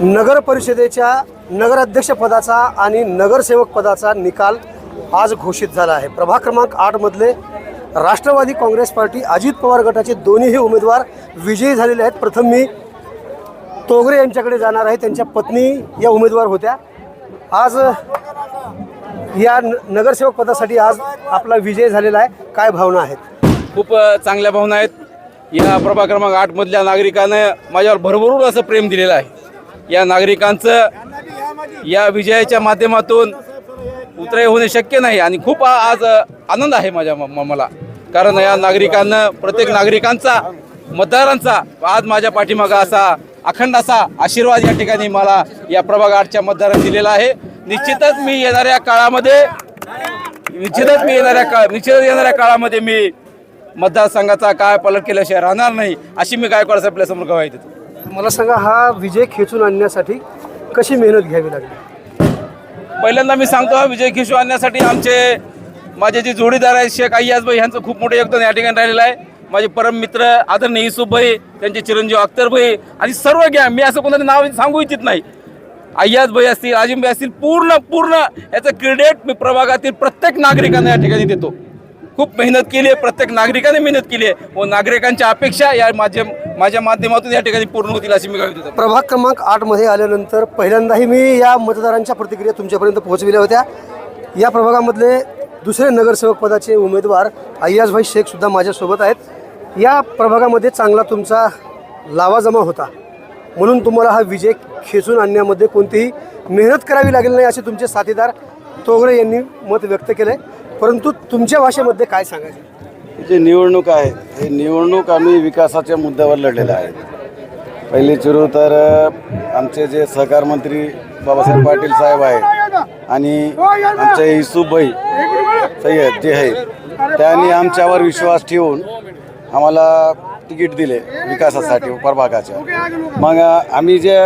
नगर परिषदेच्या नगराध्यक्षपदाचा आणि नगरसेवक पदाचा निकाल आज घोषित झाला आहे. प्रभाग क्रमांक आठमधले राष्ट्रवादी काँग्रेस पार्टी अजित पवार गटाचे दोन्हीही उमेदवार विजयी झालेले आहेत. प्रथम मी तोगरे यांच्याकडे जाणार आहे. त्यांच्या पत्नी या उमेदवार होत्या. आज या न- नगरसेवक पदासाठी आज आपला विजय झालेला आहे. काय भावना आहेत? खूप चांगल्या भावना आहेत. या प्रभाग क्रमांक आठमधल्या नागरिकानं माझ्यावर भरभरून असं प्रेम दिलेलं आहे. या नागरिकांचं या विजयाच्या माध्यमातून उतराई होणे शक्य नाही आणि खूप आज आनंद आहे माझ्या मला. कारण या नागरिकांना प्रत्येक नागरिकांचा मतदारांचा आज माझ्या पाठीमागा असा अखंड असा आशीर्वाद या ठिकाणी मला या प्रभाग आठच्या मतदारांनी दिलेला आहे. निश्चितच मी येणाऱ्या काळामध्ये निश्चितच मी येणाऱ्या काळ निश्चितच येणाऱ्या काळामध्ये मी मतदारसंघाचा काय पालट केल्याशिवाय राहणार नाही अशी मी गायकवाड आपल्यासमोर गवाही देतो. मला सांगा हा विजय खेचून आणण्यासाठी कशी मेहनत घ्यावी लागली? पहिल्यांदा मी सांगतो हा विजय खिशू आणण्यासाठी आमचे माझे जे जोडीदार आहेत शेख अय्याजभाई यांचं खूप मोठं योगदान या ठिकाणी राहिलेलं आहे. माझे परम मित्र आदरणीय युसुफभाई त्यांचे चिरंजीव अख्तरभाई आणि सर्व घ्या मी असं कोणाचं नाव सांगू इच्छित नाही. अय्याजभाई असतील अजिमभाई असतील पूर्ण पूर्ण याचं क्रेडिट मी प्रभागातील प्रत्येक नागरिकांना या ठिकाणी देतो. खूप मेहनत केली आहे प्रत्येक नागरिकाने मेहनत केली आहे. व नागरिकांच्या अपेक्षा या माध्यम माझ्या माध्यमातून या ठिकाणी पूर्ण होतील अशी मी गावी देतो. प्रभाग क्रमांक आठमध्ये आल्यानंतर पहिल्यांदाही मी या मतदारांच्या प्रतिक्रिया तुमच्यापर्यंत पोहोचविल्या होत्या. या प्रभागामधले दुसरे नगरसेवक पदाचे उमेदवार अय्याजभाई शेखसुद्धा माझ्यासोबत आहेत. या प्रभागामध्ये चांगला तुमचा लावाजमा होता. म्हणून तुम्हाला हा विजय खेचून आणण्यामध्ये कोणतीही मेहनत करावी लागेल नाही असे तुमचे साथीदार तोगरे यांनी मत व्यक्त केलं परंतु तुमच्या भाषेमध्ये काय सांगायचं? जे निवडणूक आहे हे निवडणूक आम्ही विकासाच्या मुद्द्यावर लढलेलं आहे. पहिली चिरू तर अ, आमचे जे सहकार मंत्री बाबासाहेब पाटील साहेब आहेत आणि आमचे युसुफभाई सय्यद जे आहेत त्यांनी आमच्यावर विश्वास ठेवून आम्हाला तिकीट दिले विकासासाठी प्रभागाच्या मग अ, आम्ही जे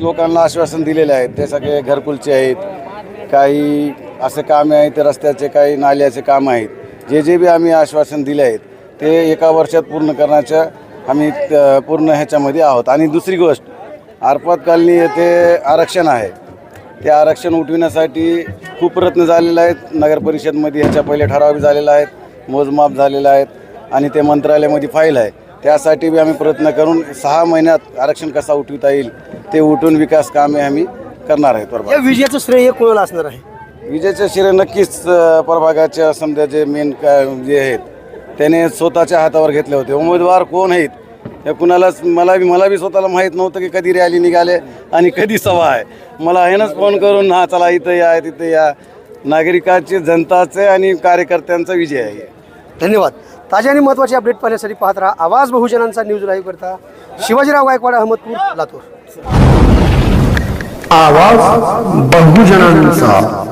लोकांना आश्वासन दिलेले आहेत ते सगळे घरकुलचे आहेत काही असे कामे आहेत ते रस्त्याचे काही नाल्याचे काम आहेत. जे जे बी आम्ही आश्वासन दिले आहेत ते एका वर्षात पूर्ण करण्याच्या आम्ही पूर्ण ह्याच्यामध्ये आहोत. आणि दुसरी गोष्ट आरपात कॉलनी येथे आरक्षण आहे. ते आरक्षण उठविण्यासाठी खूप प्रयत्न झालेले आहेत. नगर परिषदमध्ये ह्याच्या पहिले ठराव झालेला आहेत मोजमाप झालेला आहेत आणि ते मंत्रालयामध्ये फाईल आहे. त्यासाठी बी आम्ही प्रयत्न करून सहा महिन्यात आरक्षण कसा उठविता येईल ते उठून विकास कामे आम्ही करणार आहेत. बरोबर विजयाचं श्रेय कोणाला असणार आहे? विजेचे शिरे नक्कीच अ, प्रभागाच्या समजा जे मेन का जे आहेत त्याने स्वतःच्या हातावर घेतले होते. उमेदवार कोण आहेत हे कुणालाच मला बी मला बी स्वतःला माहीत नव्हतं की कधी रॅली निघाले आणि कधी सभा आहे. मला हेनच फोन करून हा चला इथं या तिथं या. नागरिकाचे जनताचे आणि कार्यकर्त्यांचा विजय आहे. धन्यवाद. ताजे आणि महत्त्वाचे अपडेट पाहण्यासाठी पाहत राहा आवाज बहुजनांचा न्यूज लाईव्ह करता शिवाजीराव गायकवाड अहमदपूर लातूर. आवाज बहुजनांचा.